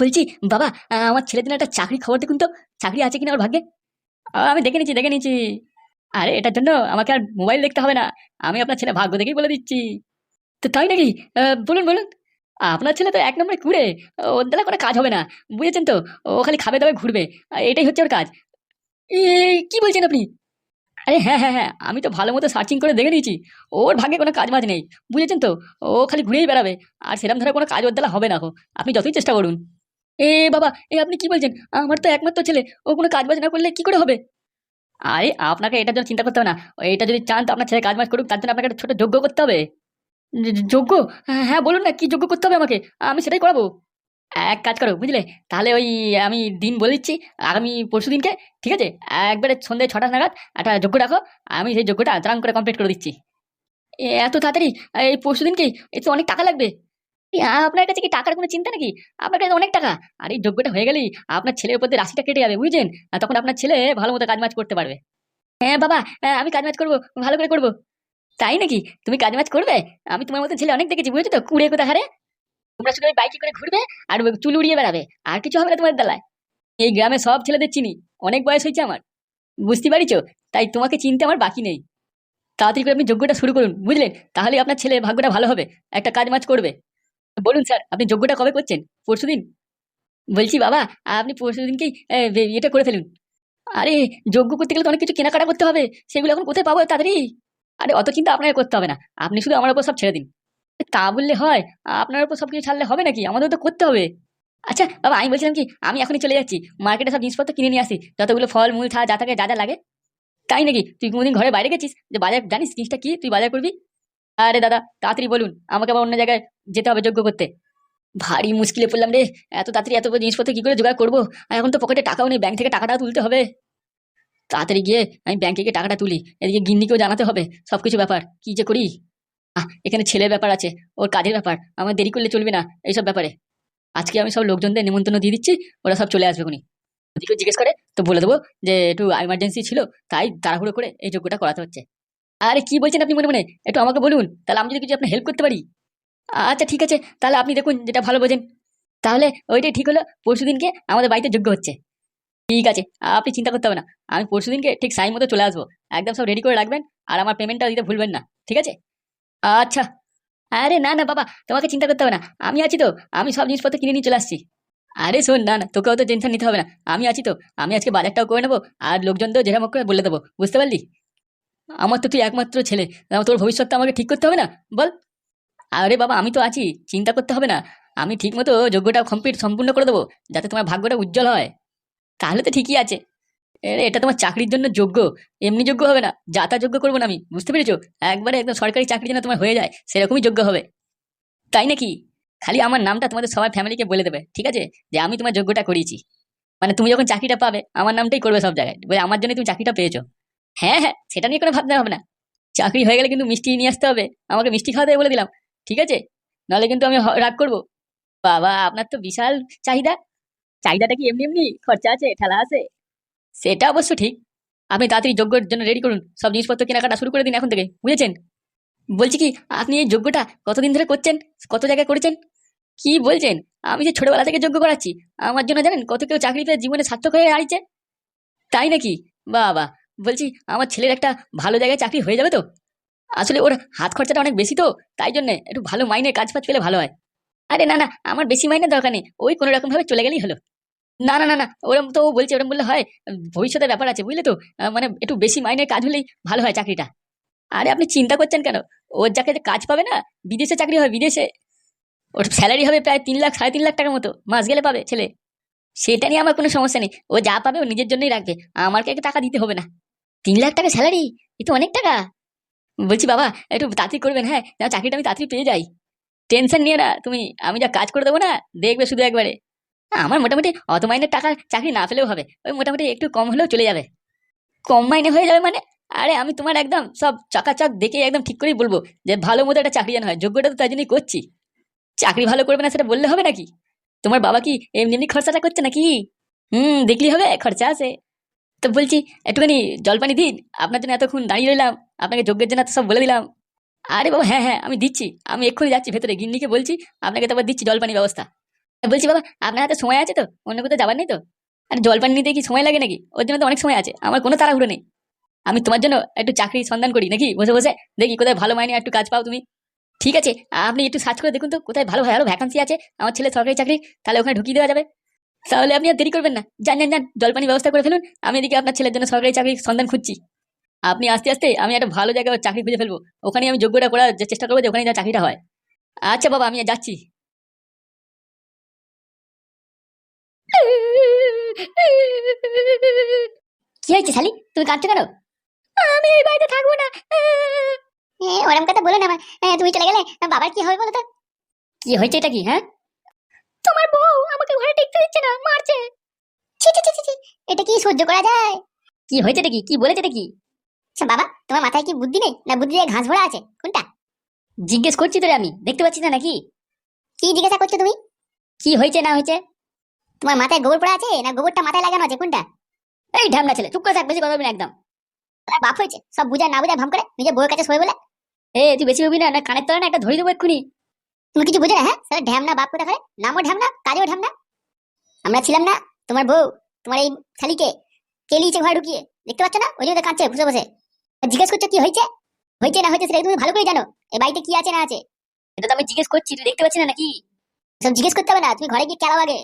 বলছি, বাবা আমার জন্য একটা চাকরি খবর দেখুন তো। চাকরি আছে কিনা ওর ভাগ্যে? আমি দেখে নিচ্ছি দেখে নিচ্ছি। আরে, এটার জন্য আমাকে আর মোবাইল দেখতে হবে না। আমি আপনার ছেলে ভাগ্য দেখেই বলে দিচ্ছি। তো তাই নাকি? বলুন বলুন। আপনার ছেলে তো এক নম্বরে ঘুরে ওর দ্বারা কোনো কাজ হবে না। বুঝেছেন তো? ও খালি খাবে দাবে ঘুরবে। এটাই হচ্ছে ওর কাজ। কি বলছেন আপনি? আরে হ্যাঁ হ্যাঁ হ্যাঁ আমি তো ভালো মতো সার্চিং করে দেখে নিয়েছি। ওর ভাগ্যে কোনো কাজ বাজ নেই। বুঝেছেন তো? ও খালি ঘুরেই বেড়াবে। আর সেরকম ধরে কোনো কাজ দ্বারা হবে না গো। আপনি যতই চেষ্টা করুন। এ বাবা এ আপনি কি বলছেন? আমার তো একমাত্র ছেলে। ও কোনো কাজ বাজ না করলে কি করে হবে? আরে আপনাকে এটার জন্য চিন্তা করতে হবে না। এটা যদি চান তো আপনার ছেলে কাজ বাজ করুক তার জন্য আপনাকে একটা ছোট যোগ্য করতে হবে। যোগ্য হ্যাঁ, হ্যাঁ বলুন না কি যোগ্য করতে হবে আমাকে? আমি সেটাই করাবো। এক কাজ করো, বুঝলে? তাহলে ওই আমি দিন বলে দিচ্ছি, আগামী পরশু দিনকে, ঠিক আছে? একবারে সন্ধ্যে ছটা নাগাদ একটা যোগ্য রাখো, আমি সেই যোগ্যটা তারাং করে কমপ্লিট করে দিচ্ছি। এত তাড়াতাড়ি? এই পরশু দিনকেই এ তো অনেক টাকা লাগবে। আপনার কাছে কি টাকার কোনো চিন্তা নাকি? আপনার কাছে অনেক টাকা। আর এই যোগ্যটা হয়ে গেলেই আপনার ছেলের উপর রাশিটা কেটে যাবে, বুঝছেন? তখন আপনার ছেলে ভালো মতো কাজ মাজ করতে পারবে। হ্যাঁ বাবা আমি কাজ মাজ করব, ভালো করে করব। তাই নাকি? তুমি কাজ মাজ করবে? আমি তোমার মতো ছেলে অনেক দেখেছি, বুঝেছ তো? কুড়ে কোথা হারে তোমরা শুধু ওই বাইকে করে ঘুরবে আর চুল উড়িয়ে বেড়াবে। আর কিছু হবে না তোমার দালায়। এই গ্রামে সব ছেলেদের চিনি। অনেক বয়স হয়েছে আমার। বুঝতে পারিছো? তাই তোমাকে চিনতে আমার বাকি নেই। তাড়াতাড়ি করে আপনি যোগ্যটা শুরু করুন, বুঝলেন? তাহলে আপনার ছেলে ভাগ্যটা ভালো হবে। একটা কাজ মাছ করবে। বলুন স্যার, আপনি যোগ্যটা কবে করছেন? পরশুদিন? বলছি, বাবা, আপনি পরশু দিনকেই এটা করে ফেলুন। আরে যোগ্য করতে গেলে তো অনেক কিছু কেনাকাটা করতে হবে। সেগুলো এখন কোথায় পাবো তাড়াতাড়ি? আরে, অত চিন্তা আপনাকে করতে হবে না। আপনি শুধু আমার উপর সব ছেড়ে দিন। তা বললে হয়, আপনার উপর সব কিছু ছাড়লে হবে নাকি? আমাদের তো করতে হবে। আচ্ছা বাবা, আমি বলছিলাম কি, আমি এখনই চলে যাচ্ছি। মার্কেটে সব জিনিসপত্র কিনে নিয়ে আসি। যতগুলো ফল, মূল থা যা থাকে, যা যা লাগে। তাই নাকি? তুই কোনোদিন ঘরে বাইরে গেছিস? যে বাজার, জানিস জিনিসটা কি? তুই বাজার করবি? আরে দাদা, তাড়াতাড়ি বলুন, আমাকে আবার অন্য জায়গায় যেতে হবে যোগ্য করতে। ভারী মুশকিলে পড়লাম রে, এত তাড়াতাড়ি এত জিনিসপত্র কী করে জোগাড় করব? এখন তো পকেটে টাকাও নেই, ব্যাংক থেকে টাকাটা তুলতে হবে। তাড়াতাড়ি গিয়ে আমি ব্যাংকে গিয়ে টাকাটা তুলি। এদিকে গিন্নিকেও জানাতে হবে সব কিছু ব্যাপার। কি যে করি? আহ, এখানে ছেলের ব্যাপার আছে, ওর কাজের ব্যাপার, আমার দেরি করলে চলবে না, এইসব ব্যাপারে। আজকে আমি সব লোকজনদের নিমন্ত্রণ দিয়ে দিচ্ছি, ওরা সব চলে আসবে উনি যদি কেউ জিজ্ঞেস করে, তো বলে দেবো যে, একটু এমার্জেন্সি ছিল, তাই তাড়াহুড়ো করে এই যোগ্যটা করাতে হচ্ছে। আরে, কি বলছেন আপনি মনে মনে? একটু আমাকে বলুন, তাহলে আমি যদি কিছু আপনার হেল্প করতে পারি। আচ্ছা ঠিক আছে, তাহলে আপনি দেখুন যেটা ভালো বোঝেন। তাহলে ওইটাই ঠিক হলো পরশু দিনকে আমাদের বাড়িতে যোগ্য হচ্ছে। ঠিক আছে, আপনি চিন্তা করতে হবে না, আমি পরশু দিনকে ঠিক সাইন মতো চলে আসব। একদম সব রেডি করে রাখবেন, আর আমার পেমেন্টটা দিতে ভুলবেন না, ঠিক আছে? আচ্ছা। আরে না না, বাবা, তোমাকে চিন্তা করতে হবে না। আমি আছি তো, আমি সব জিনিসপত্র কিনে নিয়ে চলে আসছি। আরে শোন, না না তোকে অত টেনশন নিতে হবে না। আমি আছি তো, আমি আজকে বাজারটাও করে নেব আর লোকজনদের যেরকম করে বলে দেবো, বুঝতে পারলি? আমার তো তুই একমাত্র ছেলে তোর ভবিষ্যৎটা আমাকে ঠিক করতে হবে না, বল। আরে বাবা, আমি তো আছি, চিন্তা করতে হবে না। আমি ঠিক মতো যোগ্যটা কমপ্লিট সম্পূর্ণ করে দেবো, যাতে তোমার ভাগ্যটা উজ্জ্বল হয়। তাহলে তো ঠিকই আছে। এটা তোমার চাকরির জন্য যোগ্য। এমনি যোগ্য হবে না। যাতা যোগ্য করব না আমি। বুঝতে পেরেছ? একবারে একদম সরকারি চাকরি যেন তোমার হয়ে যায়। সেরকমই যোগ্য হবে। তাই নাকি? খালি আমার নামটা তোমাদের সবার ফ্যামিলিকে বলে দেবে, ঠিক আছে? যে আমি তোমার যোগ্যটা করিয়েছি। মানে তুমি যখন চাকরিটা পাবে, আমার নামটাই করবে সব জায়গায়। বলে আমার জন্য তুমি চাকরিটা পেয়েছ। হ্যাঁ হ্যাঁ সেটা নিয়ে কোনো ভাবতে হবে না। চাকরি হয়ে গেলে কিন্তু মিষ্টি নিয়ে আসতে হবে। আমাকে মিষ্টি খাওয়াতে বলে দিলাম, ঠিক আছে? নাহলে কিন্তু আমি রাগ করব। বাবা, আপনার তো বিশাল চাহিদা। চাহিদাটা কি এমনি এমনি? খরচা আছে, ঠেলা আছে? সেটা অবশ্য ঠিক। আপনি তাড়াতাড়ি যোগ্যর জন্য রেডি করুন। সব জিনিসপত্র কেনাকাটা শুরু করে দিন এখন থেকে। বুঝেছেন? বলছি কি, আপনি এই যোগ্যটা কতদিন ধরে করছেন? কত জায়গায় করেছেন? কি বলছেন? আমি যে ছোটবেলা থেকে যোগ্য করাচ্ছি, আমার জন্য জানেন কত কেউ চাকরি পেয়ে জীবনে সার্থক হয়ে দাঁড়িয়েছে তাই নাকি? বাবা, বলছি আমার ছেলের একটা ভালো জায়গায় চাকরি হয়ে যাবে তো? আসলে ওর হাত খরচাটা অনেক বেশি তো, তাই জন্য একটু ভালো মাইনে কাজ ফাজ পেলে ভালো হয়। আরে না না, আমার বেশি মাইনের দরকার নেই। ওই কোনো রকম ভাবে চলে গেলেই হলো। না না না না, ওরম তো বলছে, ওরম বললে হয়। ভবিষ্যতের ব্যাপার আছে, বুঝলে তো? মানে একটু বেশি মাইনের কাজ হলেই ভালো হয় চাকরিটা। আরে, আপনি চিন্তা করছেন কেন? ওর যাকে কাজ পাবে না, বিদেশে চাকরি হয় বিদেশে। ওর স্যালারি হবে প্রায় তিন লাখ, সাড়ে তিন লাখ টাকার মতো, মাস গেলে পাবে ছেলে। সেটা নিয়ে আমার কোনো সমস্যা নেই। ও যা পাবে ও নিজের জন্যই রাখবে। আমাকে টাকা দিতে হবে না। তিন লাখ টাকা স্যালারি এ তো অনেক টাকা। বলছি, বাবা, একটু তাড়াতাড়ি করবেন হ্যাঁ? চাকরিটা আমি তাড়াতাড়ি পেয়ে যাই। টেনশন নিয়ে না, তুমি, আমি যা কাজ করে দেবো না, দেখবে শুধু একবারে। আমার মোটামুটি অত মাইনের টাকা চাকরি না পেলেও হবে। ওই মোটামুটি একটু কম হলেও চলে যাবে। কম মাইনে হয়ে যাবে মানে? আরে, আমি তোমার একদম সব চকাচক দেখে একদম ঠিক করেই বলব যে ভালো মতো একটা চাকরি যেন হয়। যোগ্যটা তো তাই জন্যই করছি। চাকরি ভালো করবে না সেটা বললে হবে নাকি? তোমার বাবা কি এমনি এমনি খরচাটা করছে নাকি? হুম দেখলি হবে, খরচা আছে। তো বলছি, একটুখানি জলপানি দিন, আপনার জন্য এতক্ষণ দাঁড়িয়ে রইলাম, আপনাকে যোগ্যের জন্য সব বলে দিলাম। আরে বাবা হ্যাঁ হ্যাঁ আমি দিচ্ছি। আমি এক্ষুনি যাচ্ছি, ভেতরে গিন্নিকে বলছি, আপনাকে তারপর দিচ্ছি জলপানি ব্যবস্থা। বলছি, বাবা, আপনার হাতে সময় আছে তো? অন্য কোথাও যাবার নেই তো? আর, জলপান নিতে কি সময় লাগে নাকি? ওর জন্য তো অনেক সময় আছে, আমার কোনো তাড়াহুড়ো নেই। আমি তোমার জন্য একটু চাকরি সন্ধান করি নাকি? বসে বসে। দেখি, কোথায় ভালো মাইনে একটু কাজ পাও তুমি। ঠিক আছে, আপনি একটু সার্চ করে দেখুন তো, কোথায় ভালো ভালো ভ্যাকান্সি আছে। আমার ছেলে সরকারি চাকরি, তাহলে ওখানে ঢুকিয়ে দেওয়া যাবে। তাহলে আপনি আর দেরি করবেন না। যান যান যান জলপানি ব্যবস্থা করে ফেলুন। আমি এদিকে আপনার ছেলের জন্য সরকারি চাকরির সন্ধান খুঁজছি। আপনি আস্তে আস্তে, আমি একটা ভালো জায়গায় চাকরি খুঁজে ফেলব। ওখানে আমি যোগ্যটা করার চেষ্টা করব যে ওখানে যা চাকরিটা হয়। আচ্ছা বাবা, আমি যাচ্ছি। কি হয়েছে শালি? তুমি কাঁদছো কেন? আমি এই বাড়িতে থাকব না। ওরম কথা বলো না তুমি চলে গেলে বাবার কি হবে বলো তো? কি হয়েছে এটা কি হ্যাঁ? তোমার বউ আমাকে ঘরে টিকতে দিচ্ছে না মারছে। ছি ছি ছি ছি, এটা কি সহ্য করা যায়? কি হয়েছে এটা কি? কি বলেছে এটা কি? আচ্ছা, বাবা তোমার মাথায় কি বুদ্ধি নেই? না বুদ্ধি ঘাস ভরা আছে? কোনটা? জিজ্ঞেস করছি তোরে আমি দেখতে পাচ্ছি না নাকি? কি জিজ্ঞাসা করছ তুমি? কি হয়েছে না হয়েছে? তোমার মাথায় গোবর পড়া আছে? না গোবরটা মাথায় লাগানো আছে? কোনটা? এই ঢ্যামনা ছেলে, চুপ করে থাক, বেশি কথা বলবি একদম। তোমার বাপ হয়েছে, সব বুঝা না বুঝা ভাম করে নিজের বউয়ের কাছে শোয় বলে। এ, তুই বেশি হবি না? না, কানের তলা না, একটা ধরে দেবো এক্ষুনি। তুমি কিছু বুঝো না হ্যাঁ? স্যার ঢ্যামনা বাপ কোথা করে নামও ঢ্যামনা কাজেও ঢ্যামনা আমরা ছিলাম না, তোমার বউ, তোমার এই শালিকে কেলিয়েছে ঘরে ঢুকিয়ে? দেখতে পাচ্ছ না? ওই জন্য কাঁদছে বসে। বসে জিজ্ঞেস করছ কি হয়েছে? হয়েছে না হয়েছে সেটা তুমি ভালো করে জানো? এই বাড়িতে কি আছে না আছে? এটা তো আমি জিজ্ঞেস করছি, তুই দেখতে পাচ্ছি না নাকি? সব জিজ্ঞেস করতে হবে না, তুমি ঘরে গিয়ে খেলাও আগে।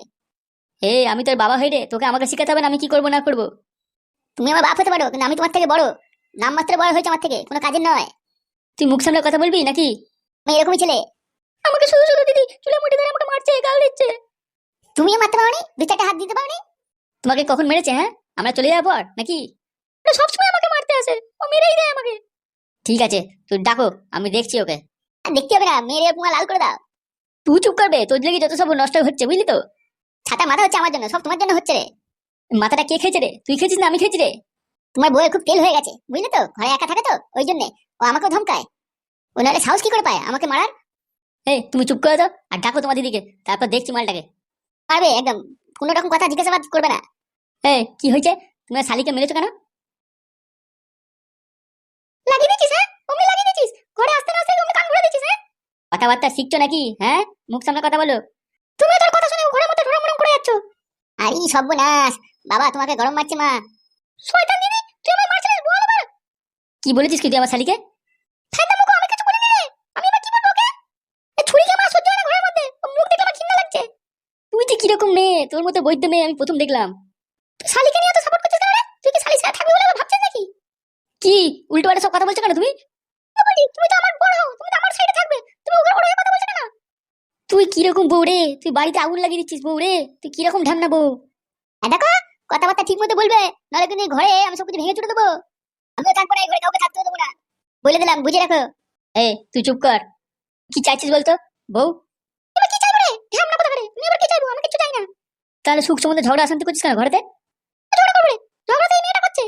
এ আমি তোর বাবা হয়ে রে তোকে আমাকে শিখাতে হবে না আমি কি করব না করব। তুমি আমার বাপ হতে পারো কিন্তু আমি তোমার থেকে বড়। নাম মাত্র বড় হয়েছে আমার থেকে কোনো কাজের নয়। তুই মুখ সামনে কথা বলবি নাকি? আমি এরকমই ছেলে। আমাকে শুধু শুধু দিদি চুলে মুঠি ধরে আমাকে মারছে গাল দিচ্ছে। তুমিও মারতে পারোনি? দু চারটা হাত দিতে পারোনি? তোমাকে কখন মেরেছে হ্যাঁ? আমরা চলে যাওয়ার পর নাকি? সবসময় আমাকে মারতে আসে ও মেরেই দেয় আমাকে। ঠিক আছে তুই ডাকো আমি দেখছি ওকে। আর দেখতে হবে না মেরে পুঙা লাল করে দাও। তুই চুপ করবে তোর লেগে যত সব নষ্ট হচ্ছে বুঝলি তো? ছাতা মাথা হচ্ছে আমার জন্য, সব তোমার জন্য হচ্ছে রে। মাথাটা কে খেয়েছে রে? তুই খেয়েছিস না আমি খেয়েছি রে? তোমার বউয়ের খুব তেল হয়ে গেছে, বুঝলে তো? ঘরে একা থাকে তো, ওই জন্যে। ও আমাকেও ধমকায়। ও নাহলে সাহস কি করে পায়? আমাকে মারার? এই, তুমি চুপ করে দাও আর ডাকো তোমার দিদিকে, তারপর দেখছি মালটাকে। পারবে, একদম। কোনো রকম কথা জিজ্ঞাসাবাদ করবে না। এই, কি হয়েছে? তুমি শালিকে মেরেছো কেন? হ্যাঁ? হ্যাঁ? কথাবার্তা শিখছো নাকি হ্যাঁ? মুখ সামনে কথা বলো তুমি তোর কথা শুনে ঘরের মধ্যে ঢোড়ামুড়াম করে যাচ্ছ আর সর্বনাশ। বাবা, তোমাকে গরম মারছে মা। শয়তান দিদি, তুই মারছিস বল আবার কি বলেছিস কি তুই আমার শালিকে? ঠান্ডা মুখো আমি কিছু বলিনি আমি এবার কি বলব ওকে? ছুরি কে সহ্য হয় না ঘরের মধ্যে। ওর মুখ দেখে আমার ঘৃণা লাগছে। তুই যে কীরকম মেয়ে? তোর মতো বৈদ্য মেয়ে আমি প্রথম দেখলাম। শালিকে নিয়ে তো সাপোর্ট করছিস কেন তুই কি শালি ছাড়া থাকবি বলে আবার ভাবছিস নাকি? কি উল্টো পাল্টা সব কথা বলছো কেন তুমি? তুমি তো আমার বড়। তুমি তো আমার সাইডে থাকবে। তুমি বড় কথা বলছো কেন? তুই কীরকম বউ রে? তুই বাড়িতে আগুন লাগিয়ে দিচ্ছিস বউ রে? তুই কীরকম ঢামনা বউ? দেখো, কথাবার্তা ঠিক মতো বলবে, নাহলে কিন্তু ঘরে আমি সব কিছু ভেঙে চুটে দেবো। আমিও থাকব না ঘরে কাউকে থাকতে দেবো না। বলে দিলাম, বুঝে রাখো। এ তুই চুপ কর। কি চাইছিস বলতো? বউ? কি চাইব রে? ঢ্যামনা কথা করে এবার কি চাইব? আমি কিছু চাই না। তাহলে সুখ সম্বন্ধে ঝগড়া অশান্তি করছিস কেন ঘরেতে? ঝগড়া করবে ঝগড়া তো এই মেয়েটা করছে।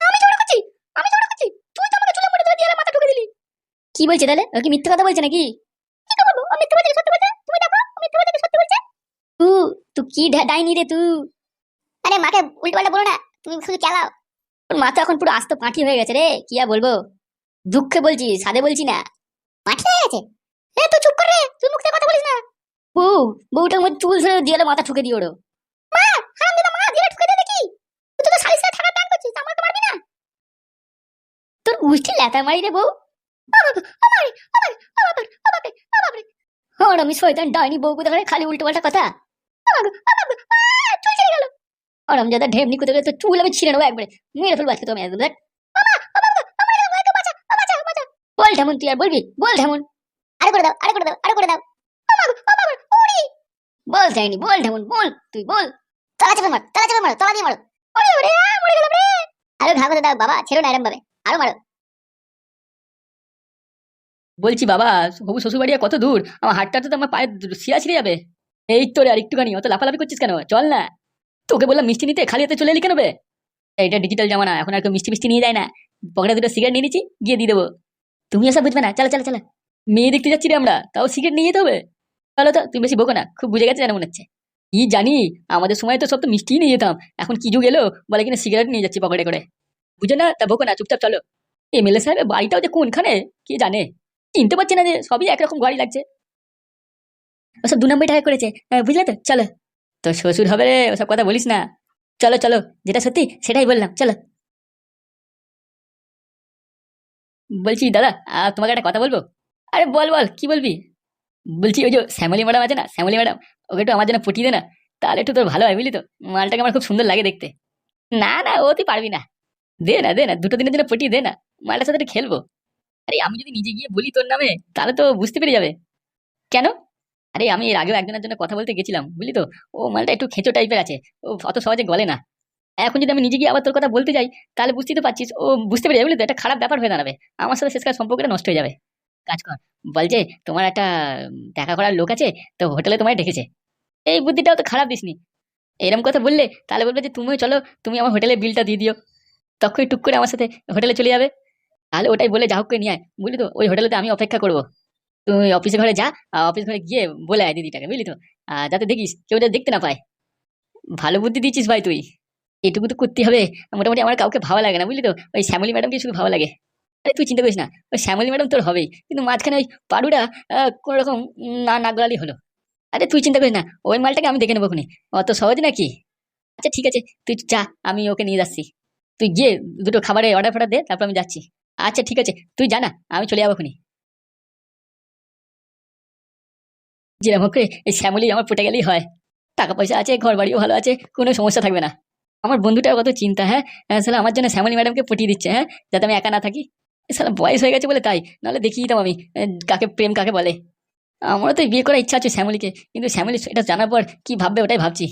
আমি ঝগড়া করছি? আমি ঝগড়া করছি? তুই তো আমাকে চুলে মাথা ঠুকে দিলি। কি বলছে তাহলে? ও কি মিথ্যে কথা বলছে নাকি? কি বলব সত্যি তু কি ডাইনি রে আরে মাকে বলো না, তুমি শুধু চালাও। মাথা এখন পুরো আস্ত পাঁঠি হয়ে গেছে রে, কি আর বলব? দুঃখে বলছি সাদে বলছি না। মাঠে হয়ে গেছে? এ চুপ কর রে, তুই কথা বলিস না। বউ, বউটার মধ্যে চুল ধরে মাথা ঠুকে দিয়ে তোর লেতা মারি রে বউ। আমি শয়তান, ডাইনি, বউ কোথা করে খালি উল্টো পাল্টা কথা। বলছি বাবা শ্বশুর বাড়ি কত দূর? আমার হাতটা তো আমার পায়ে শিরা ছিঁড়ে যাবে। এই তো রে আর একটুখানি অত লাফালাফি করছিস কেন? চল না। তোকে বললাম মিষ্টি নিতে, খালি হাতে চলে এলি কেন বে? এইটা ডিজিটাল জামানা, এখন আর কেউ মিষ্টি মিষ্টি নিয়ে যায় না। পকেটে দুটো সিগারেট নিয়ে নিচ্ছি, গিয়ে দিয়ে দেবো। তুমি এসব বুঝবে না, চলো চলো চলো। মেয়ে দেখতে যাচ্ছি রে আমরা, তাও সিগারেট নিয়ে যেতে হবে? চলো তো তুমি বেশি বকো না, খুব বুঝে গেছে জানা মনে হচ্ছে। কি জানি, আমাদের সময় তো সব তো মিষ্টিই নিয়ে যেতাম। এখন কি যুগ এলো, বলে কিনা সিগারেট নিয়ে যাচ্ছি পকেটে করে। বুঝে না, তা বকো না, চুপচাপ চলো। এমএলএ সাহেবের বাড়িটাও যে কোনখানে, কে জানে? চিনতে পারছি না যে সবই একরকম গাড়ি লাগছে। ওসব দু নম্বর টাকা করেছে। বুঝলে তো? চলো। তো শ্বশুর হবে রে, ওসব কথা বলিস না। চলো চলো, যেটা সত্যি সেটাই বললাম, চলো। বলছি, দাদা তোমাকে একটা কথা বলব? আরে বল বল, কি বলবি? বলছি, ওই যে শ্যামলী ম্যাডাম আছে না, শ্যামলী ম্যাডাম, ওকে একটু আমার জন্য পটিয়ে দে না। তাহলে একটু তোর ভালো হয়, বুঝলি তো? মালটাকে আমার খুব সুন্দর লাগে দেখতে। না না, ও তুই পারবি না। দে না দে না, দুটো দিনের জন্য পটিয়ে দে না। মালটার সাথে খেলব। আরে আমি যদি নিজে গিয়ে বলি তোর নামে, তাহলে তো বুঝতে পেরে যাবে। কেন? আরে আমি এর আগেও একজনের জন্য কথা বলতে গেছিলাম, বুঝলি তো? ও মালটা একটু খেঁচো টাইপের আছে, ও অত সহজে গলে না। এখন যদি আমি নিজে গিয়ে আবার তোর কথা বলতে যাই, তাহলে বুঝতেই তো পারছিস, ও বুঝতে পেরে বুঝলি তো? একটা খারাপ ব্যাপার হয়ে দাঁড়াবে, আমার সাথে শেষকার সম্পর্কটা নষ্ট হয়ে যাবে। কাজ কর, বল যে তোমার একটা দেখা করার লোক আছে, তো হোটেলে তোমায় ডেকেছে। এই বুদ্ধিটাও তো খারাপ দিসনি। এরকম কথা বললে তাহলে বলবে যে তুমিও চলো, তুমি আমার হোটেলে বিলটা দিয়ে দিও। তখনই টুক করে আমার সাথে হোটেলে চলে যাবে। তাহলে ওটাই বলে যা হোক নিয়ে আয়, বুঝলি তো? ওই হোটেলেতে আমি অপেক্ষা করব। তুই অফিসে ঘরে যা অফিস ঘরে গিয়ে বলে আয় দিদিটাকে, বুঝলি তো? যাতে দেখিস, কেউ যাতে দেখতে না পায়। ভালো বুদ্ধি দিচ্ছিস ভাই তুই। এটুকু তো করতে হবে। মোটামুটি আমার কাউকে ভালো লাগে না, বুঝলি তো? ওই শ্যামলী ম্যাডামকে শুধু ভালো লাগে। আরে, তুই চিন্তা করিস না, ওই শ্যামলি ম্যাডাম তোর হবেই কিন্তু মাঝখানে ওই পাড়ুটা কোনো রকম না না গলালি হলো। আরে, তুই চিন্তা করিস না, ওই মালটাকে আমি দেখে নেব খুনি অত সহজ নাকি? আচ্ছা ঠিক আছে, তুই যা, আমি ওকে নিয়ে যাচ্ছি। তুই গিয়ে দুটো খাবারের অর্ডার ফর্ডার দে, তারপর আমি যাচ্ছি। আচ্ছা ঠিক আছে, তুই জানা আমি চলে যাব খুনি যেরকম করে এই শ্যামলি আমার পটে গেলেই হয়। টাকা পয়সা আছে ঘর বাড়িও ভালো আছে, কোনো সমস্যা থাকবে না। আমার বন্ধুটার কত চিন্তা হ্যাঁ? সালা আমার জন্য শ্যামলি ম্যাডামকে পটিয়ে দিচ্ছে হ্যাঁ? যাতে আমি একা না থাকি। সালা বয়স হয়ে গেছে বলে তাই। নাহলে দেখিয়ে দিতাম আমি কাকে প্রেম, কাকে বলে। আমারও তো বিয়ে করার ইচ্ছা আছে শ্যামলিকে, কিন্তু শ্যামলি এটা জানার পর কি ভাববে ওটাই ভাবছি।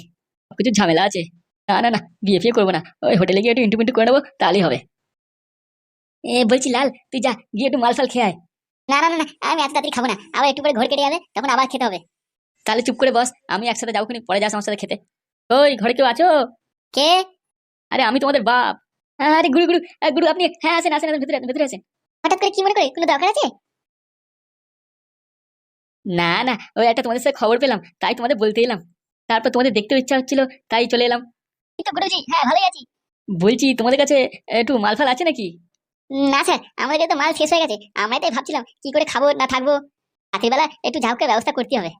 কিছু ঝামেলা আছে। না না না, বিয়ে ফিয়ে করব না। ওই হোটেলে গিয়ে একটু ইন্টু করে নেব, তাহলেই হবে। এ, বলছি লাল, তুই যা, গিয়ে একটু মাল ফাল খেয়ে আয়। না না না আমি এত তাড়াতাড়ি খাব না। আবার একটু পরে ঘর কেটে যাবে তখন আবার খেতে হবে। তাহলে চুপ করে বস আমি একসাথে যাব পরে যাস আমার সাথে খেতে। ওই ঘরে কেউ আছো? কে? আরে আমি তোমাদের বাপ। আরে গুরু গুরু গুরু আপনি হ্যাঁ আসেন আসেন ভেতরে ভেতরে আসেন। হঠাৎ করে কি মনে করে? কোনো দরকার আছে? না না ওই একটা তোমাদের সাথে খবর পেলাম তাই তোমাদের বলতে এলাম। তারপর তোমাদের দেখতে ইচ্ছা হচ্ছিল তাই চলে এলাম। এই তো গুরুজি হ্যাঁ ভালোই আছি। বলছি তোমাদের কাছে একটু মালফাল আছে নাকি? না স্যার আমাদের তো মাল শেষ হয়ে গেছে। আমরা তাই ভাবছিলাম কি করে খাব না থাকব? রাত্রিবেলা একটু ঝাউকের ব্যবস্থা করতে হবে।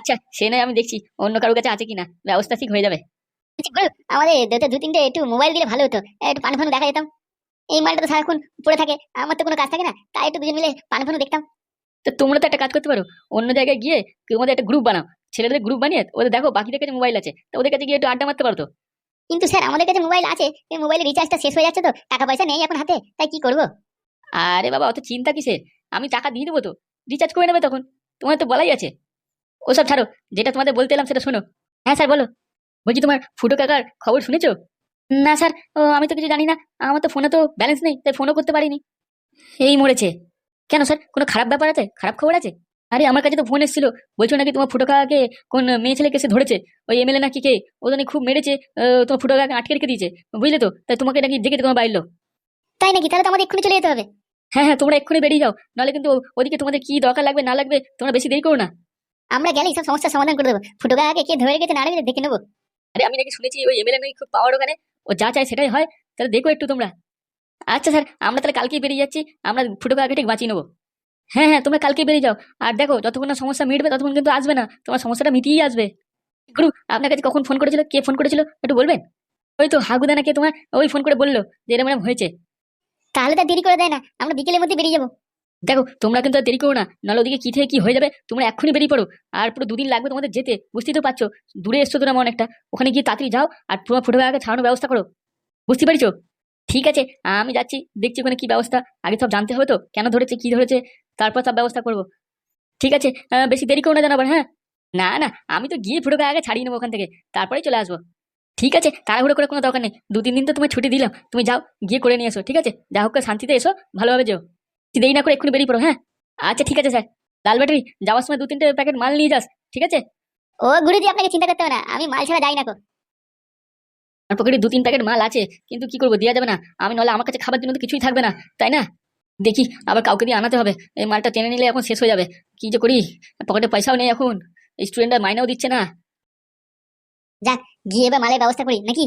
আচ্ছা সে নয় আমি দেখছি। অন্য কারোর কাছে আছে কিনা? ব্যবস্থা ঠিক হয়ে যাবে। গুরু আমাদের দু তিনটে একটু মোবাইল দিলে ভালো হতো। একটু পান ফানু দেখা যেতাম। এই মালটা তো সারাক্ষণ পড়ে থাকে। আমার তো কোনো কাজ থাকে না। তাই একটু দুজন মিলে পান ফানু দেখতাম। তো তোমরা তো একটা কাজ করতে পারো। অন্য জায়গায় গিয়ে তোমাদের একটা গ্রুপ বানাও। ছেলেদের গ্রুপ বানিয়ে ওদের দেখো বাকিদের কাছে মোবাইল আছে। তো ওদের কাছে গিয়ে একটু আড্ডা মারতে পারতো কিন্তু স্যার আমাদের কাছে মোবাইল আছে এই মোবাইলের রিচার্জটা শেষ হয়ে যাচ্ছে তো টাকা পয়সা নেই এখন হাতে তাই কি করব? আরে বাবা অত চিন্তা কিসের? আমি টাকা দিয়ে দেবো তো রিচার্জ করে নেবে তখন তোমার তো বলাই আছে। ওসব ছাড়ো যেটা তোমাদের বলতে এলাম সেটা শোনো। হ্যাঁ স্যার বলো। বলছি তোমার ফুটো কাকার খবর শুনেছো? না স্যার। ও আমি তো কিছু জানি না আমার তো ফোনে তো ব্যালেন্স নেই তাই ফোনও করতে পারিনি। এই মরেছে। কেন স্যার কোনো খারাপ ব্যাপার আছে? খারাপ খবর আছে? আরে আমার কাছে তো ফোন এসেছিল। বলছো নাকি তোমার ফুটো কাকাকে কোন মেয়ে ছেলে কেসে ধরেছে? ওই এমএলএ নাকি কে? ও নাকি খুব মেরেছে তোমার ফুটো কাকাকে আটকে রেখে দিয়েছে। বুঝলে তো? তাই তোমাকে নাকি দেখে তোমার বাইর লোক। তাই নাকি? তাহলে তো আমাদের এক্ষুনি চলে যেতে হবে। হ্যাঁ হ্যাঁ তোমরা এক্ষুনি বেরিয়ে যাও। নাহলে কিন্তু ওদিকে তোমাদের কি দরকার লাগবে না লাগবে তোমরা বেশি দেরি করো না। আমরা গেলেই সব সমস্যার সমাধান করে দেবো। ফুটোকা আগে কে ধরে রেখেছে না রেখেছে দেখে নেব। আরে আমি নাকি শুনেছি ওই এমএলএ নাকি খুব পাওয়ার ওখানে। ও যা চায় সেটাই হয়। তাহলে দেখো একটু তোমরা। আচ্ছা স্যার আমরা তাহলে কালকেই বেরিয়ে যাচ্ছি। আমরা ফুটোকে আগে ঠিক বাঁচিয়ে নেব। হ্যাঁ হ্যাঁ তোমরা কালকে বেরিয়ে যাও। আর দেখো যতক্ষণ না সমস্যা মিটবে ততক্ষণ কিন্তু আসবে না। তোমার সমস্যাটা মিটিয়েই আসবে। গুরু আপনার কাছে কখন ফোন করেছিল? কে ফোন করেছিল? একটু বলবেন? ওই তো হাগুদা নাকি তোমার? ওই ফোন করে বলল যে এরকম এরকম হয়েছে। তাহলে তো দেরি করে দেয় না। আমরা বিকেলের মধ্যে বেরিয়ে যাব। দেখো তোমরা কিন্তু আর দেরি করো না। নাহলে ওদিকে কি থেকে কি হয়ে যাবে তোমরা এক্ষুনি বেরিয়ে পড়ো। আর পুরো দুদিন লাগবে তোমাদের যেতে বুঝতেই তো পারছ? দূরে এসছো তোমরা অনেকটা ওখানে গিয়ে তাড়াতাড়ি যাও আর পুরো ফুটে আগে ছাড়ানোর ব্যবস্থা করো। বুঝতে পারছ? ঠিক আছে আমি যাচ্ছি দেখছি ওখানে কি ব্যবস্থা। আগে সব জানতে হবে তো? কেন ধরেছে কি ধরেছে? তারপর সব ব্যবস্থা করব। ঠিক আছে বেশি দেরি করো না জানাবার হ্যাঁ? না না আমি তো গিয়ে ফুটোকে আগে ছাড়িয়ে নেব ওখান থেকে তারপরেই চলে আসব। ঠিক আছে তাড়াহুড়ো করে কোনো দরকার নেই দু তিন দিন তো তুমি ছুটি দিলাম তুমি যাও গিয়ে করে নিয়ে এসো ঠিক আছে? যা হোক শান্তিতে এসো ভালোভাবে যেও। দেরি না করে এক্ষুনি বেরিয়ে পড়ো হ্যাঁ? আচ্ছা ঠিক আছে স্যার। লাল ব্যাটারি যাওয়ার সময় দু তিনটে প্যাকেট মাল নিয়ে যাস ঠিক আছে? ও গুরুজি আপনাকে চিন্তা করতে হবে না আমি মাল ছাড়া যাই না আমার পকেটে দু তিন প্যাকেট মাল আছে কিন্তু কি করব দেওয়া যাবে না। আমি নাহলে আমার কাছে খাবার জন্য তো কিছুই থাকবে না তাই না? দেখি আবার কাউকে দিয়ে আনাতে হবে। এই মালটা টেনে নিলে এখন শেষ হয়ে যাবে। কি যে করি? পকেটে পয়সাও নেই এখন। স্টুডেন্টরা মাইনাও দিচ্ছে না। যাক গিয়ে এবার মালের ব্যবস্থা করি নাকি?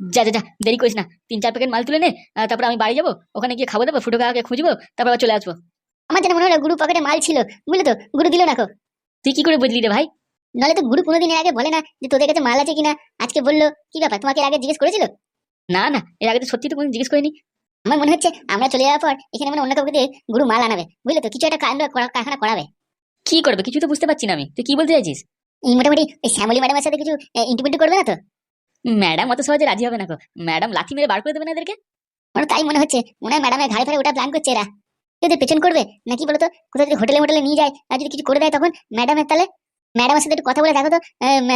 যা যা যা দেরি করিস না। তিন চার প্যাকেট মাল তুলে নে তারপর আমি বাড়ি যাব ওখানে গিয়ে খাব দেবো ফুটো কাকাকে খুঁজবো তারপর আবার চলে আসব। আমার যেন মনে হলো গুরু পকেটে মাল ছিল বুঝলে তো? গুরু দিল না তুই কি করে বুঝলি রে ভাই? নাহলে তো গুরু কোনোদিন আগে বলে না যে তোদের কাছে মাল আছে কিনা আজকে বলল কি ব্যাপার তোমাকে আগে জিজ্ঞেস করেছিল? না না এর আগে তো সত্যি তো কোনো জিজ্ঞেস করিনি। আমার মনে হচ্ছে আমরা চলে যাওয়ার পর এখানে মানে অন্য কাউকে দিয়ে গুরু মাল আনাবে। বুঝলে তো? কিছু একটা কাণ্ড কারখানা করাবে। কি করবে? কিছু তো বুঝতে পারছি না আমি। তুই কি বলতে চাইছিস? এই মোটামুটি ওই শ্যামলী ম্যাডামের সাথে কিছু ইন্টিমেন্ট করবে না তো? ম্যাডাম অত সহজে রাজি হবে না গো। ম্যাডাম লাথি মেরে বার করে দেবে না এদেরকে? আমার তাই মনে হচ্ছে মনে হয় ম্যাডামের ঘাড়ে ফাড়ে ওটা প্ল্যান করছে এরা। যদি পেছন করবে? নাকি বলতো কোথাও যদি হোটেলে মোটেলে নিয়ে যায় আর যদি কিছু করে দেয় তখন ম্যাডামের তাহলে ম্যাডামের সাথে একটু কথা বলে দেখো তো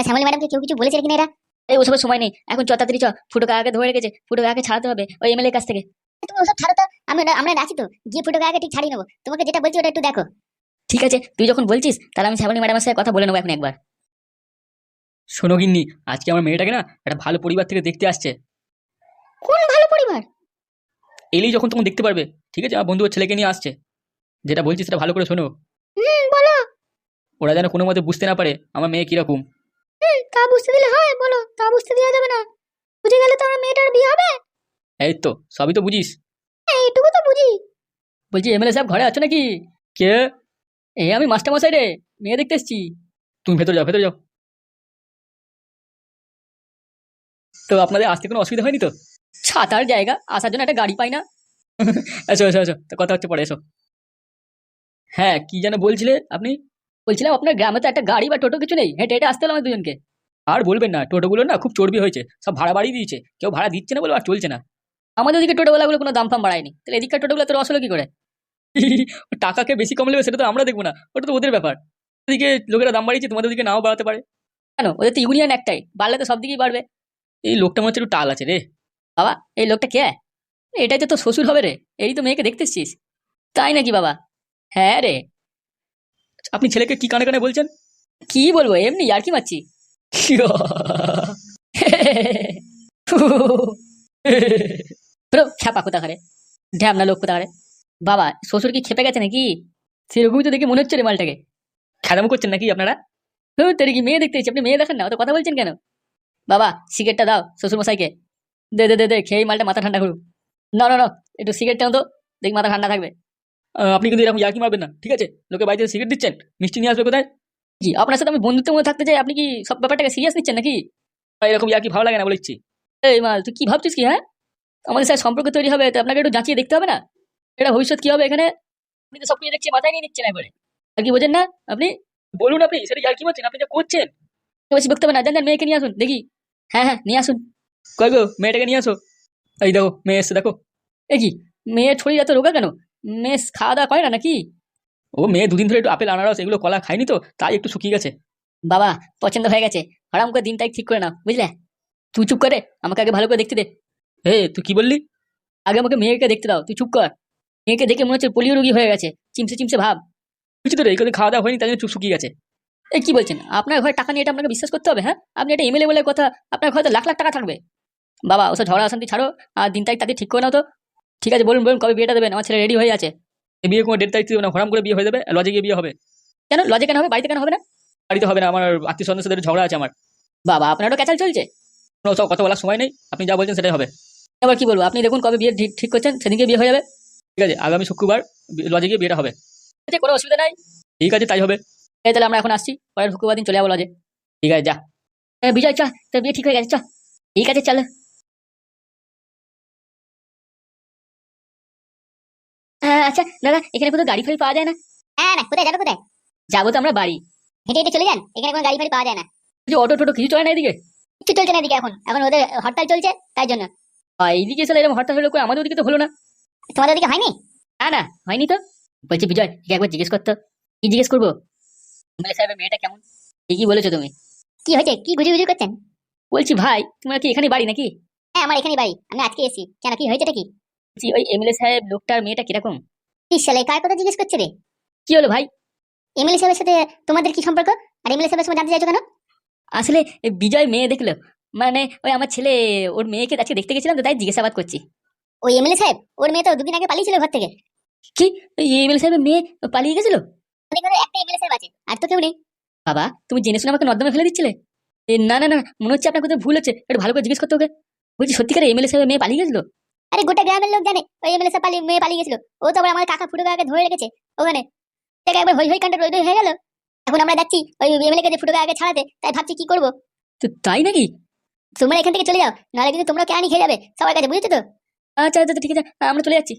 শ্যামলী ম্যাডামকে কেউ কিছু বলেছে কিনা এরা? এই ওসবের সময় নেই। এখন চ তাড়াতাড়ি চ। ফুটো কাকাকে ধরে রেখেছে। ফুটো কাকাকে ছাড়াতে হবে। ওই এমএলএ কাছ থেকে। তুমি ওসব ছাড়ো তো। আমি আমরা তো। গিয়ে ফুটো আগে ঠিক ছাড়িয়ে নেব। তোমাকে যেটা বলছি ওটা একটু দেখো। ঠিক আছে তুই যখন বলছিস তাহলে আমি শ্যামলী ম্যাডামের সাথে কথা বলে নেব এখন একবার। শোনো গিন্নি আজকে আমার মেয়েটাকে না একটা ভালো পরিবার থেকে দেখতে আসছে। কোন ভালো পরিবার? এলেই যখন তখন দেখতে পারবে। ঠিক আছে আমার বন্ধু ওর ছেলেকে নিয়ে আসছে। যেটা বলছি সেটা ভালো করে শোনো। হুম বলো। ওরা যেন কোনো মতে বুঝতে না পারে আমার মেয়ে কীরকম। তা বুঝতে দিলে হয় বলো। তা বুঝতে দেওয়া যাবে না। বুঝে গেলে তো আমার মেয়েটার বিয়ে হবে। এই তো সবই তো বুঝিস। এইটুকু তো বুঝি। বলছি এমএলএ সাহেব ঘরে আছো নাকি? কে? এ আমি মাস্টার মশাই রে মেয়ে দেখতে এসছি। তুমি ভেতরে যাও ভেতরে যাও। তো আপনাদের আসতে কোনো অসুবিধা হয়নি তো? ছাতার জায়গা আসার জন্য একটা গাড়ি পাই না। এসো এসো এসো তো কথা হচ্ছে পরে এসো। হ্যাঁ কি যেন বলছিলে আপনি? বলছিলাম আপনার গ্রামে তো একটা গাড়ি বা টোটো কিছু নেই। হেঁটে হেঁটে আসতে হলো আমাদের দুজনকে। আর বলবেন না টোটোগুলো না খুব চর্বি হয়েছে সব ভাড়া বাড়িয়ে দিয়েছে। কেউ ভাড়া দিচ্ছে না বলে আর চলছে না। আমাদের ওদিকে টোটোওয়ালাগুলো কোনো দাম ফাম বাড়ায়নি। তাহলে এদিককার টোটোগুলো তোর আসলো কি করে? টাকাকে বেশি কম নেবে সেটা তো আমরা দেখব না। ওটা তো ওদের ব্যাপার। ওদিকে লোকেরা দাম বাড়িয়েছে তোমাদের ওদিকে নাও বাড়াতে পারে। কেন? ওদের তো ইউনিয়ন একটাই। বাড়লে তো সব দিকেই বাড়বে। এই লোকটা মনে হচ্ছে একটু টাল আছে রে। বাবা এই লোকটা কে? এটাই তো তোর শ্বশুর হবে রে। এই তো মেয়েকে দেখতে এসছিস। তাই নাকি বাবা? হ্যাঁ রে। আপনি ছেলেকে কি কানে কানে বলছেন? কি বলব এমনি আর কি মারছি। পুরো খ্যাপা কোথা করে ঢ্যামনা লোক কোথা করে বাবা শ্বশুর কি খেপে গেছে নাকি? সেরকমই তো দেখে মনে হচ্ছে রে মালটাকে। খেদামো করছেন নাকি আপনারা? হুম, তোর কি মেয়ে দেখতে আপনি মেয়ে দেখেন না অত কথা বলছেন কেন? বাবা সিগারেটটা দাও শ্বশুর মশাইকে দে দে দে দে খেয়ে মালটা মাথা ঠান্ডা করুক। না না না একটু সিগারেটটা তো দেখি মাথা ঠান্ডা থাকবে। আপনি কিন্তু এরকম ইয়াকি মারবেন না ঠিক আছে? লোকে বাড়িতে সিগারেট দিচ্ছেন মিষ্টি নিয়ে আসবে কোথায়? জি আপনার সাথে আমি বন্ধুত্বের মধ্যে থাকতে চাই আপনি কি সব ব্যাপারটাকে সিরিয়াস নিচ্ছেন নাকি? এরকম ইয়াকি ভালো লাগে না বলেছি এই মাল তুই কি ভাবছিস কি হ্যাঁ? আমাদের সাথে সম্পর্ক তৈরি হবে তো আপনাকে একটু যাচিয়ে দেখতে হবে না? এটা ভবিষ্যৎ কি হবে এখানে? আপনি তো সব কিছু দেখছি মাথায় নিয়ে নিচ্ছেন একবারে। আর কি বোঝেন না আপনি? বলুন আপনি সেটা ইয়াকি মারছেন আপনি যা করছেন। বেশি বকতে হবে না জান জান মেয়েকে নিয়ে আসুন দেখি। হ্যাঁ হ্যাঁ নিয়ে আসুন। কয় গো মেয়েটাকে নিয়ে আসো। এই দেখো মেয়ে এসছে দেখো। এ কি মেয়ের শরীর এত রোগা কেন? মেয়ে খাওয়া দাওয়া করে না নাকি? ও মেয়ে দুদিন ধরে একটু আপেল আনারস এগুলো কলা খায়নি তো তাই একটু শুকিয়ে গেছে। বাবা পছন্দ হয়ে গেছে। হরাম করে দিন তারিখ ঠিক করে নাও বুঝলে? তুই চুপ করে আমাকে আগে ভালো করে দেখতে দে। হে তুই কি বললি? আগে আমাকে মেয়েকে দেখতে দাও তুই চুপ কর। মেয়েকে দেখে মনে হচ্ছে পোলিও রোগী হয়ে গেছে চিমসে চিমসে ভাব। বুঝছি তো রে কদিন খাওয়া দাওয়া হয়নি তাই জন্য চুপ শুকিয়ে গেছে। এ কি বলছেন? আপনার ঘরে টাকা নিয়ে এটা আপনাকে বিশ্বাস করতে হবে হ্যাঁ? আপনি এটা এমএলএ বলে কথা আপনার ঘরে তো লাখ লাখ টাকা থাকবে। বাবা ওসব ঝগড়া অশান্তি ছাড়ো আর দিন তারিখ তাদের ঠিক করে নাও তো। ঠিক আছে বলুন বলুন কবে বিয়েটা দেবেন? আমার ছেলে রেডি হয়ে আছে। বিয়ে কোনো ডেট তারিখ না? হরাম করে বিয়ে হয়ে যাবে লজে গিয়ে বিয়ে হবে। কেন? লজে কেন হবে? বাড়িতে কেন হবে না? বাড়িতে হবে না আমার আত্মীয় স্বজনের সাথে ঝগড়া আছে আমার। বাবা আপনারও ক্যাচাল চলছে? কোনো সব কথা বলার সময় নেই আপনি যা বলছেন সেটাই হবে। এবার কি বলব? আপনি দেখুন কবে বিয়ে ঠিক- ঠিক করছেন সেদিনকে বিয়ে হয়ে যাবে। ঠিক আছে আগামী শুক্রবার লজে গিয়ে বিয়েটা হবে। ঠিক আছে কোনো অসুবিধা নাই? ঠিক আছে তাই হবে। এই তাহলে আমরা এখন আসছি পরের শুক্রবার দিন চলে যাব লজে। ঠিক আছে যা। বিজয় চ তোর বিয়ে ঠিক হয়ে গেছে চ। ঠিক আছে চলো। হ্যাঁ, আচ্ছা দাদা এখানে কোথাও গাড়ি ফাড়ি পাওয়া যায় না? হ্যাঁ না কোথায় যাবে কোথায়? যাব তো আমরা বাড়ি। হেঁটে হেঁটে চলে যান এখানে কোনো গাড়ি ফাড়ি পাওয়া যায় না। অটো টোটো কিছু চলে না এদিকে? কিছু চলছে না এদিকে এখন এখন ওদের হরতাল চলছে তাই জন্য। আর এইদিকে এরকম হঠাৎ হলো কই? আমাদের ওদিকে তো হলো না। তোমাদের ওদিকে হয়নি? না না হয়নি তো। বলছি বিজয় একে একবার জিজ্ঞেস করতো কি জিজ্ঞেস করব? এমএলএ সাহেবের মেয়েটা কেমন? ঠিকই বলেছ তুমি। কি হয়েছে? কি গুজি গুজি করছেন? বলছি ভাই তোমার কি এখানে বাড়ি নাকি? হ্যাঁ আমার এখানেই বাড়ি। আমি আজকে এসেছি। কেন কি হয়েছে কি? বলছি ওই এমএলএ সাহেব লোকটার মেয়েটা কীরকম? ইস সালে কার কথা জিজ্ঞেস করছে রে? কি হলো ভাই? এমএলএ সাহেবের সাথে তোমাদের কি সম্পর্ক? আর এমএলএ সাহেবের সঙ্গে জানতে চাইছো কেন? আসলে বিজয় মেয়ে দেখল। মানে ওই আমার ছেলে ওর মেয়েকে আজকে দেখতে গেছিলাম তো তাই জিজ্ঞাসাবাদ করছি। ওই এমএলএ সাহেব ওর মেয়ে তো দুদিন আগে পালিয়েছিল ঘর থেকে। কি? এমএলএ সাহেবের মেয়ে পালিয়ে গেছিল? ঘরে একটা এমএলএ সাহেব আছে আর তো কেউ নেই। বাবা তুমি জেনে শুনে আমাকে নর্দমে ফেলে দিচ্ছিলে? না না না মনে হচ্ছে আপনার কোথাও ভুল হচ্ছে একটু ভালো করে জিজ্ঞেস করতে ওকে বলছি সত্যিকার এমএলএ সাহেবের মেয়ে পালিয়ে গেছিল? আরে গোটা গ্রামের লোক জানে ওই এমএলএ সাহেব পালিয়ে মেয়ে পালিয়ে গেছিল। ও তো আবার আমার কাকা ফুটো কাকাকে ধরে রেখেছে ওখানে। থেকে একবার হই হই কাণ্ড রই রই হয়ে গেল। এখন আমরা যাচ্ছি ওই এমএলএ কাছে ফুটো আগে ছাড়াতে তাই ভাবছি কি করব? তো তাই নাকি? তোমরা এখান থেকে চলে যাও, নাহলে কিন্তু তোমরা কেন খেয়ে যাবে, সবার কাছে, বুঝেছ তো? আচ্ছা আচ্ছা ঠিক আছে, আমরা চলে যাচ্ছি।